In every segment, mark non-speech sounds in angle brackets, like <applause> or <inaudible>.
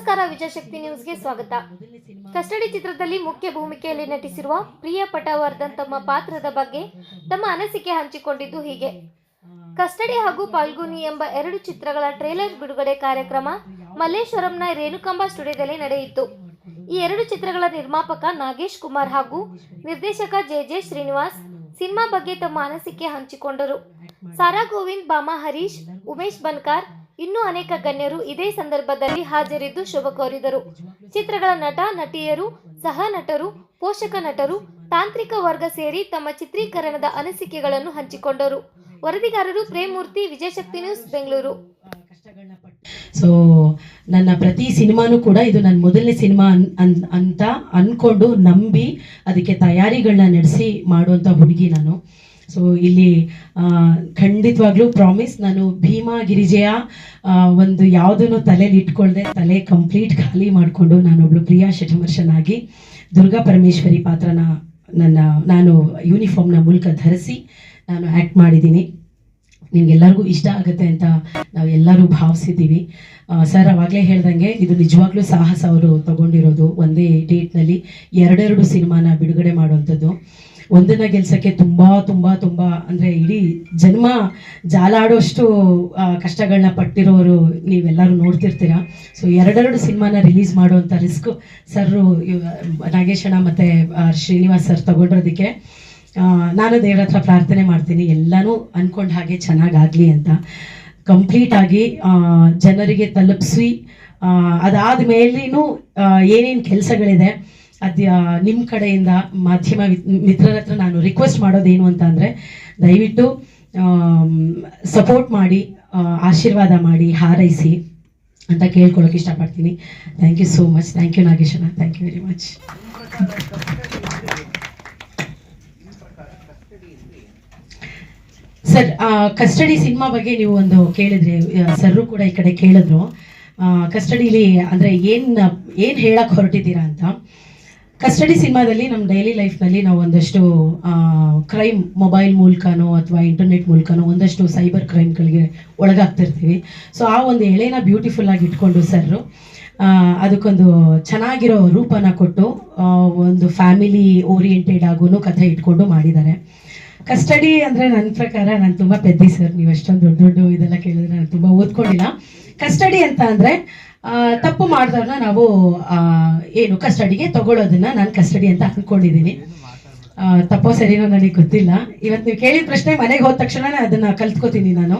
ನಮಸ್ಕಾರ ವಿಜಯಶಕ್ತಿ ನ್ಯೂಸ್ಗೆ ಸ್ವಾಗತ. ಕಸ್ಟಡಿ ಚಿತ್ರದಲ್ಲಿ ಮುಖ್ಯ ಭೂಮಿಕೆಯಲ್ಲಿ ನಟಿಸಿರುವ ಪ್ರಿಯ ಪಟವರ್ಧನ್ ತಮ್ಮ ಪಾತ್ರದ ಬಗ್ಗೆ ತಮ್ಮ ಅನಿಸಿಕೆ ಹಂಚಿಕೊಂಡಿದ್ದು ಹೀಗೆ. ಕಸ್ಟಡಿ ಹಾಗೂ ಪಾಲ್ಗುನಿ ಎಂಬ ಎರಡು ಚಿತ್ರಗಳ ಟ್ರೇಲರ್ ಬಿಡುಗಡೆ ಕಾರ್ಯಕ್ರಮ ಮಲ್ಲೇಶ್ವರಂನ ರೇಣುಕಂಬ ಸ್ಟುಡಿಯೋದಲ್ಲಿ ನಡೆಯಿತು. ಈ ಎರಡು ಚಿತ್ರಗಳ ನಿರ್ಮಾಪಕ ನಾಗೇಶ್ ಕುಮಾರ್ ಹಾಗೂ ನಿರ್ದೇಶಕ ಜೆ ಜೆ ಶ್ರೀನಿವಾಸ್ ಸಿನಿಮಾ ಬಗ್ಗೆ ತಮ್ಮ ಅನಿಸಿಕೆ ಹಂಚಿಕೊಂಡರು. ಸಾರಾ ಗೋವಿಂದ್ ಬಾಮಾ ಹರೀಶ್, ಉಮೇಶ್ ಬನ್ಕಾರ್ ಇನ್ನೂ ಅನೇಕ ಗಣ್ಯರು ಇದೇ ಸಂದರ್ಭದಲ್ಲಿ ಹಾಜರಿದ್ದು ಶುಭ ಕೋರಿದರು. ಚಿತ್ರಗಳ ನಟ, ನಟಿಯರು, ಸಹ ನಟರು, ಪೋಷಕ ನಟರು, ತಾಂತ್ರಿಕ ವರ್ಗ ಸೇರಿ ತಮ್ಮ ಚಿತ್ರೀಕರಣದ ಅನಿಸಿಕೆಗಳನ್ನು ಹಂಚಿಕೊಂಡರು. ವರದಿಗಾರರು ಪ್ರೇಮೂರ್ತಿ, ವಿಜಯಶಕ್ತಿ ನ್ಯೂಸ್, ಬೆಂಗಳೂರು. ಸೊ ನನ್ನ ಪ್ರತಿ ಸಿನಿಮಾನು ಕೂಡ ಇದು ನನ್ನ ಮೊದಲನೇ ಸಿನಿಮಾ ಅನ್ ಅಂತ ಅನ್ಕೊಂಡು ನಂಬಿ ಅದಕ್ಕೆ ತಯಾರಿಗಳನ್ನ ನಡೆಸಿ ಮಾಡುವಂಥ ಹುಡುಗಿ ನಾನು. ಸೊ ಇಲ್ಲಿ ಖಂಡಿತವಾಗ್ಲೂ ಪ್ರಾಮಿಸ್ ನಾನು ಭೀಮಾ ಗಿರಿಜೆಯ ಒಂದು ಯಾವುದನ್ನು ತಲೆಯಲ್ಲಿ ಇಟ್ಕೊಳ್ದೆ, ತಲೆ ಕಂಪ್ಲೀಟ್ ಖಾಲಿ ಮಾಡಿಕೊಂಡು ನಾನೊಬ್ಳು ಪ್ರಿಯಾ ಶಠಮರ್ಷನಾಗಿ ದುರ್ಗಾ ಪರಮೇಶ್ವರಿ ಪಾತ್ರನ ನನ್ನ, ನಾನು ಯೂನಿಫಾರ್ಮ್ನ ಮೂಲಕ ಧರಿಸಿ ನಾನು ಆ್ಯಕ್ಟ್ ಮಾಡಿದ್ದೀನಿ. ನಿಮಗೆಲ್ಲರಿಗೂ ಇಷ್ಟ ಆಗುತ್ತೆ ಅಂತ ನಾವು ಎಲ್ಲರೂ ಭಾವಿಸಿದ್ದೀವಿ. ಸರ್ ಅವಾಗಲೇ ಹೇಳ್ದಂಗೆ ಇದು ನಿಜವಾಗ್ಲೂ ಸಾಹಸ ಅವರು ತಗೊಂಡಿರೋದು. ಒಂದೇ ಡೇಟ್ನಲ್ಲಿ ಎರಡೆರಡು ಸಿನಿಮಾನ ಬಿಡುಗಡೆ ಮಾಡುವಂಥದ್ದು. ಒಂದನ್ನ ಗೆಲ್ಸಕ್ಕೆ ತುಂಬಾ ತುಂಬಾ ತುಂಬಾ, ಅಂದ್ರೆ ಇಡೀ ಜನ್ಮ ಜಾಲಾಡೋಷ್ಟು ಕಷ್ಟಗಳನ್ನ ಪಟ್ಟಿರೋರು ನೀವೆಲ್ಲರೂ ನೋಡ್ತಿರ್ತೀರಾ? ಸೊ ಎರಡೆರಡು ಸಿನಿಮಾನ ರಿಲೀಸ್ ಮಾಡುವಂಥ ರಿಸ್ಕ್ ಸರ್ ನಾಗೇಶಣ್ಣ ಮತ್ತೆ ಶ್ರೀನಿವಾಸ್ ಸರ್ ತಗೊಂಡಿರೋದಕ್ಕೆ. ನಾನು ದೇವ್ರ ಹತ್ರ ಪ್ರಾರ್ಥನೆ ಮಾಡ್ತೀನಿ. ಎಲ್ಲನೂ ಅನ್ಕೊಂಡ ಹಾಗೆ ಚೆನ್ನಾಗಾಗ್ಲಿ ಅಂತ. ಕಂಪ್ಲೀಟ್ ಆಗಿ ಜನರಿಗೆ ತಲುಪಿಸಿ ಅದಾದ ಮೇಲೇನು ಏನೇನು ಕೆಲಸಗಳಿದೆ ಅದು ನಿಮ್ಮ ಕಡೆಯಿಂದ ಮಾಧ್ಯಮ ಮಿತ್ರರ ಹತ್ರ ನಾನು ರಿಕ್ವೆಸ್ಟ್ ಮಾಡೋದೇನು ಅಂತ ಅಂದರೆ ದಯವಿಟ್ಟು ಸಪೋರ್ಟ್ ಮಾಡಿ ಆಶೀರ್ವಾದ ಮಾಡಿ, ಹಾರೈಸಿ ಅಂತ ಕೇಳ್ಕೊಳ್ಳೋಕೆ ಇಷ್ಟಪಡ್ತೀನಿ. Thank you so much thank you ನಾಗೇಶಣ್ಣ. Thank you very much sir custody cinema ಬಗ್ಗೆ ನೀವು ಒಂದು ಕೇಳಿದ್ರಿ ಸರ್ರು ಕೂಡ ಈ ಕಡೆ ಕೇಳಿದ್ರು. ಕಸ್ಟಡಿಲಿ ಅಂದರೆ ಏನು ಏನು ಹೇಳಕ್ಕೆ ಹೊರಟಿದ್ದೀರಾ ಅಂತ. ಕಸ್ಟಡಿ ಸಿನಿಮಾದಲ್ಲಿ ನಮ್ಮ ಡೈಲಿ ಲೈಫ್ನಲ್ಲಿ ನಾವು ಒಂದಷ್ಟು ಕ್ರೈಮ್ ಮೊಬೈಲ್ ಮೂಲಕನೋ ಅಥವಾ ಇಂಟರ್ನೆಟ್ ಮೂಲಕನೋ ಒಂದಷ್ಟು ಸೈಬರ್ ಕ್ರೈಮ್ಗಳಿಗೆ ಒಳಗಾಗ್ತಿರ್ತೀವಿ. ಸೊ ಆ ಒಂದು ಎಳೆನ ಬ್ಯೂಟಿಫುಲ್ ಆಗಿ ಇಟ್ಕೊಂಡು ಸರ್ ಅದಕ್ಕೊಂದು ಚೆನ್ನಾಗಿರೋ ರೂಪನ ಕೊಟ್ಟು ಒಂದು ಫ್ಯಾಮಿಲಿ ಓರಿಯೆಂಟೆಡ್ ಆಗೂ ಕಥೆ ಇಟ್ಕೊಂಡು ಮಾಡಿದ್ದಾರೆ. ಕಸ್ಟಡಿ ಅಂದ್ರೆ ನನ್ನ ಪ್ರಕಾರ ನಾನು ತುಂಬಾ ಪೆದ್ದಿ ಸರ್ ನೀವು ಅಷ್ಟೊಂದು ದೊಡ್ಡ ದೊಡ್ಡ ಇದೆಲ್ಲ ಕೇಳಿದ್ರೆ ನಾನು ತುಂಬಾ ಓದ್ಕೊಂಡಿಲ್ಲ. ಕಸ್ಟಡಿ ಅಂತ ಅಂದರೆ ತಪ್ಪು ಮಾಡಿದವ್ರನ್ನ ನಾವು ಏನು ಕಸ್ಟಡಿಗೆ ತಗೊಳ್ಳೋದನ್ನ ನಾನು ಕಸ್ಟಡಿ ಅಂತ ಅನ್ಕೊಂಡಿದ್ದೀನಿ ಆ, ತಪ್ಪೋ ಸರಿನೋ ನನಗೆ ಗೊತ್ತಿಲ್ಲ. ಇವತ್ತು ನೀವು ಕೇಳಿದ ಪ್ರಶ್ನೆ ಮನೆಗೆ ಹೋದ ತಕ್ಷಣ ಅದನ್ನ ಕಲ್ತ್ಕೋತೀನಿ ನಾನು.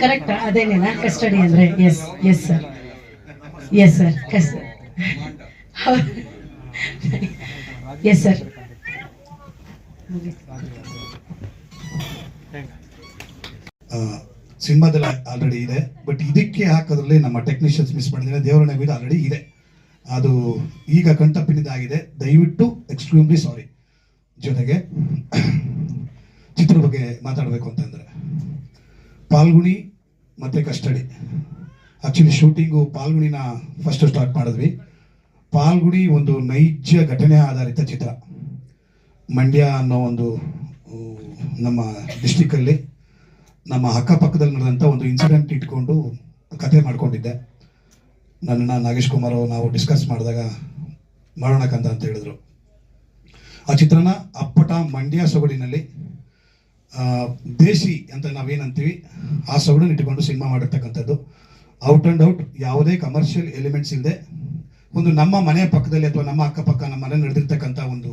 ಕರೆಕ್ಟ್ ಅದೇನೇನಾ ಕಸ್ಟಡಿ ಅಂದ್ರೆ yes yes sir yes sir ಕಸ್ <laughs> S sir ಸಿನಿಮಾದಲ್ಲಿ ಆಲ್ರೆಡಿ ಇದೆ. ಬಟ್ ಇದಕ್ಕೆ ಹಾಕೋದ್ರಲ್ಲಿ ನಮ್ಮ ಟೆಕ್ನಿಷಿಯನ್ಸ್ ಮಿಸ್ ಮಾಡಿದ್ರೆ ದೇವರನ್ನ ಮೇಲೆ ಆಲ್ರೆಡಿ ಇದೆ. ಅದು ಈಗ ಕಂಠಪಿನಿದಾಗಿದೆ ದಯವಿಟ್ಟು ಎಕ್ಸ್ಟ್ರೀಮ್ಲಿ ಸಾರಿ ಜೊತೆಗೆ ಚಿತ್ರದ ಬಗ್ಗೆ ಮಾತಾಡಬೇಕು ಅಂತಂದರೆ. ಪಾಲ್ಗುಣಿ ಮತ್ತು ಕಸ್ಟಡಿ. ಆ್ಯಕ್ಚುಲಿ ಶೂಟಿಂಗು ಪಾಲ್ಗುಣಿನ ಫಸ್ಟು ಸ್ಟಾರ್ಟ್ ಮಾಡಿದ್ವಿ. ಪಾಲ್ಗುಣಿ ಒಂದು ನೈಜ ಘಟನೆ ಆಧಾರಿತ ಚಿತ್ರ. ಮಂಡ್ಯ ಅನ್ನೋ ಒಂದು ನಮ್ಮ ಡಿಸ್ಟಿಕ್ಕಲ್ಲಿ ನಮ್ಮ ಅಕ್ಕಪಕ್ಕದಲ್ಲಿ ನಡೆದಂಥ ಒಂದು ಇನ್ಸಿಡೆಂಟ್ ಇಟ್ಕೊಂಡು ಕತೆ ಮಾಡ್ಕೊಂಡಿದ್ದೆ. ನನ್ನ ನಾಗೇಶ್ ಕುಮಾರ್ ನಾವು ಡಿಸ್ಕಸ್ ಮಾಡಿದಾಗ ಮಾಡೋಣಕ್ಕಂತ ಅಂತ ಹೇಳಿದ್ರು. ಆ ಚಿತ್ರನ ಅಪ್ಪಟ ಮಂಡ್ಯ ಸೊಗಡಿನಲ್ಲಿ ದೇಸಿ ಅಂತ ನಾವೇನಂತೀವಿ, ಆ ಸೊಗಡನ್ನು ಇಟ್ಕೊಂಡು ಸಿನಿಮಾ ಮಾಡಿರ್ತಕ್ಕಂಥದ್ದು. ಔಟ್ ಆ್ಯಂಡ್ ಔಟ್ ಯಾವುದೇ ಕಮರ್ಷಿಯಲ್ ಎಲಿಮೆಂಟ್ಸ್ ಇಲ್ಲದೆ ಒಂದು ನಮ್ಮ ಮನೆ ಪಕ್ಕದಲ್ಲಿ ಅಥವಾ ನಮ್ಮ ಅಕ್ಕಪಕ್ಕ, ನಮ್ಮ ಮನೆ ನಡೆದಿರ್ತಕ್ಕಂಥ ಒಂದು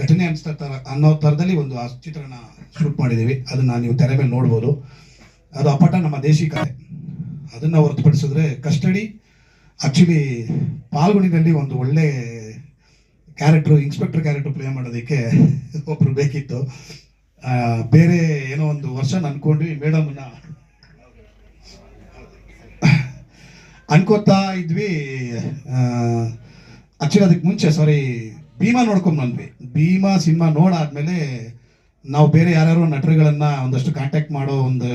ಘಟನೆ ಅನಿಸ್ತಾ ಥರ ಅನ್ನೋ ಥರದಲ್ಲಿ ಒಂದು ಆ ಚಿತ್ರನ ಶೂಟ್ ಮಾಡಿದ್ದೀವಿ. ಅದನ್ನು ನೀವು ತೆರೆ ಮೇಲೆ ನೋಡ್ಬೋದು. ಅದು ಅಪಟ ನಮ್ಮ ದೇಶಿ ಕಥೆ ಅದನ್ನ ಹೊರತುಪಡಿಸಿದ್ರೆ ಕಸ್ಟಡಿ ಆ್ಯಕ್ಚುಲಿ ಪಾಲ್ಗುಣಿನಲ್ಲಿ ಒಂದು ಒಳ್ಳೆ ಕ್ಯಾರೆಕ್ಟ್ರು, ಇನ್ಸ್ಪೆಕ್ಟರ್ ಕ್ಯಾರೆಕ್ಟರ್ ಪ್ಲೇ ಮಾಡೋದಕ್ಕೆ ಒಬ್ರು ಬೇಕಿತ್ತು. ಬೇರೆ ಏನೋ ಒಂದು ವರ್ಷ ಅನ್ಕೊಂಡ್ವಿ ಮೇಡಮ್ನ ಅನ್ಕೋತಾ ಇದ್ವಿ ಆಕ್ಚುಲಿ ಅದಕ್ಕೆ ಮುಂಚೆ ಸಾರಿ ಭೀಮಾ ನೋಡ್ಕೊಂಡ್ ಬಂದ್ವಿ. ಭೀಮಾ ಸಿನಿಮಾ ನೋಡಾದ್ಮೇಲೆ ನಾವು ಬೇರೆ ಯಾರ್ಯಾರು ನಟರುಗಳನ್ನ ಒಂದಷ್ಟು ಕಾಂಟ್ಯಾಕ್ಟ್ ಮಾಡೋ ಒಂದು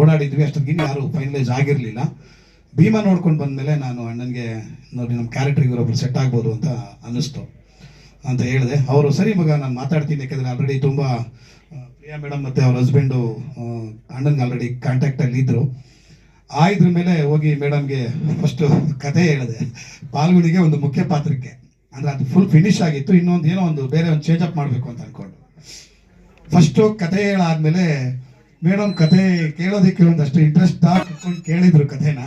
ಓಡಾಡಿದ್ವಿ. ಅಷ್ಟೊತ್ತಿಗೆ ಯಾರು ಫೈನಲೈಸ್ ಆಗಿರಲಿಲ್ಲ. ಭೀಮಾ ನೋಡ್ಕೊಂಡು ಬಂದಮೇಲೆ ನಾನು ಅಣ್ಣನಿಗೆ, ನೋಡಿ ನಮ್ಮ ಕ್ಯಾರೆಕ್ಟ್ರಿಗೆ ಇವರೊಬ್ರು ಸೆಟ್ ಆಗ್ಬೋದು ಅಂತ ಅನ್ನಿಸ್ತು ಅಂತ ಹೇಳಿದೆ. ಅವರು, ಸರಿ ಮಗ, ನಾನು ಮಾತಾಡ್ತೀನಿ. ಯಾಕಂದ್ರೆ ಆಲ್ರೆಡಿ ತುಂಬ ಪ್ರಿಯಾ ಮೇಡಮ್ ಮತ್ತು ಅವ್ರ ಹಸ್ಬೆಂಡು ಅಣ್ಣನಿಗೆ ಆಲ್ರೆಡಿ ಕಾಂಟ್ಯಾಕ್ಟಲ್ಲಿ ಇದ್ದರು ಆ ಇದ್ರ ಮೇಲೆ ಹೋಗಿ ಮೇಡಮ್ಗೆ ಫಸ್ಟು ಕತೆ ಹೇಳಿದೆ. ಪಾಲ್ಗುಣಿಗೆ ಒಂದು ಮುಖ್ಯ ಪಾತ್ರಕ್ಕೆ. ಅಂದರೆ ಅದು ಫುಲ್ ಫಿನಿಶ್ ಆಗಿತ್ತು. ಇನ್ನೊಂದು ಏನೋ ಒಂದು ಬೇರೆ ಒಂದು ಚೇಂಜ್ ಅಪ್ ಮಾಡಬೇಕು ಅಂತ ಅಂದ್ಕೊಂಡು ಫಸ್ಟು ಕತೆ ಹೇಳಾದ್ಮೇಲೆ ಮೇಡಮ್ ಕತೆ ಕೇಳೋದಕ್ಕೆ ಒಂದಷ್ಟು ಇಂಟ್ರೆಸ್ಟ್ ಕುತ್ಕೊಂಡು ಕೇಳಿದ್ರು ಕಥೆನ.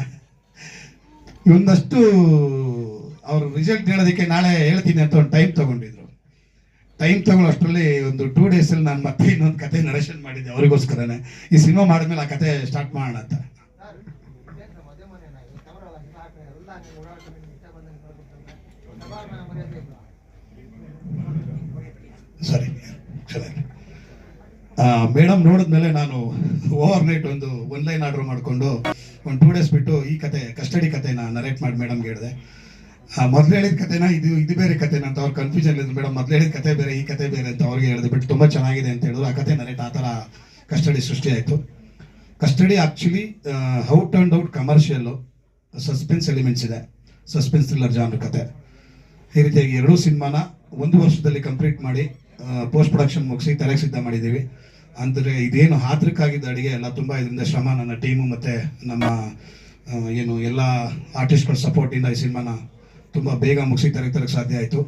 ಒಂದಷ್ಟು ಅವರು ರಿಸಲ್ಟ್ ಹೇಳೋದಕ್ಕೆ ನಾಳೆ ಹೇಳ್ತೀನಿ ಅಂತ ಒಂದು ಟೈಮ್ ತಗೊಂಡಿದ್ರು. ಟೈಮ್ ತಗೊಳ್ಳೋ ಅಷ್ಟರಲ್ಲಿ ಒಂದು ಟೂ ಡೇಸಲ್ಲಿ ನಾನು ಮತ್ತೆ ಇನ್ನೊಂದು ಕತೆ ನರೇಷನ್ ಮಾಡಿದ್ದೆ. ಅವರಿಗೋಸ್ಕರನೇ. ಈ ಸಿನಿಮಾ ಮಾಡಿದ್ಮೇಲೆ ಆ ಕತೆ ಸ್ಟಾರ್ಟ್ ಮಾಡೋಣ ಅಂತ. ಸರಿ ಮೇಡಮ್ ನೋಡಿದ್ಮೇಲೆ ನಾನು ಓವರ್ ನೈಟ್ ಒಂದು ಒನ್ ಲೈನ್ ಆರ್ಡರ್ ಮಾಡಿಕೊಂಡು ಒಂದು ಟೂ ಡೇಸ್ ಬಿಟ್ಟು ಈ ಕತೆ ಕಸ್ಟಡಿ ಕತೆನ ನರೇಟ್ ಮಾಡಿ ಮೇಡಮ್ಗೆ ಹೇಳಿದೆ. ಮೊದಲು ಹೇಳಿದ ಕತೆನ ಇದು ಇದು ಬೇರೆ ಕತೆನ ಅಂತ ಅವ್ರು ಕನ್ಫ್ಯೂಷನ್ ಇದ್ರು ಮೇಡಮ್ ಮೊದಲು ಹೇಳಿದ ಕತೆ ಬೇರೆ, ಈ ಕತೆ ಬೇರೆ ಅಂತ ಅವ್ರಿಗೆ ಹೇಳಿದೆ. ಬಟ್ ತುಂಬ ಚೆನ್ನಾಗಿದೆ ಅಂತ ಹೇಳಿದ್ರು. ಆ ಕತೆ ನರೇಟ್ ಆ ಥರ ಕಸ್ಟಡಿ ಸೃಷ್ಟಿ ಆಯಿತು. Custody actually out and out commercial suspense elements ಇದೆ. ಸಸ್ಪೆನ್ಸ್ ಥ್ರಿಲ್ಲರ್ ಜಾನ್ರ ಕತೆ. ಈ ರೀತಿಯಾಗಿ ಎರಡೂ ಸಿನಿಮಾನ ಒಂದು ವರ್ಷದಲ್ಲಿ ಕಂಪ್ಲೀಟ್ ಮಾಡಿ ಪೋಸ್ಟ್ ಪ್ರೊಡಕ್ಷನ್ ಮುಗಿಸಿ ತಲೆಗೆ ಸಿದ್ಧ ಮಾಡಿದ್ದೀವಿ. ಅಂದರೆ ಇದೇನು ಹಾತ್ರಕ್ಕಾಗಿದ್ದ ಅಡುಗೆ ಎಲ್ಲ ತುಂಬ ಇದರಿಂದ ಶ್ರಮ ನನ್ನ ಟೀಮು ಮತ್ತು ನಮ್ಮ ಏನು ಎಲ್ಲ ಆರ್ಟಿಸ್ಟ್ಗಳ ಸಪೋರ್ಟಿಂದ ಈ ಸಿನಿಮಾನ ತುಂಬ ಬೇಗ ಮುಗಿಸಿ ತೆರೆಗೆ ತರಕ್ಕೆ ಸಾಧ್ಯ ಆಯಿತು.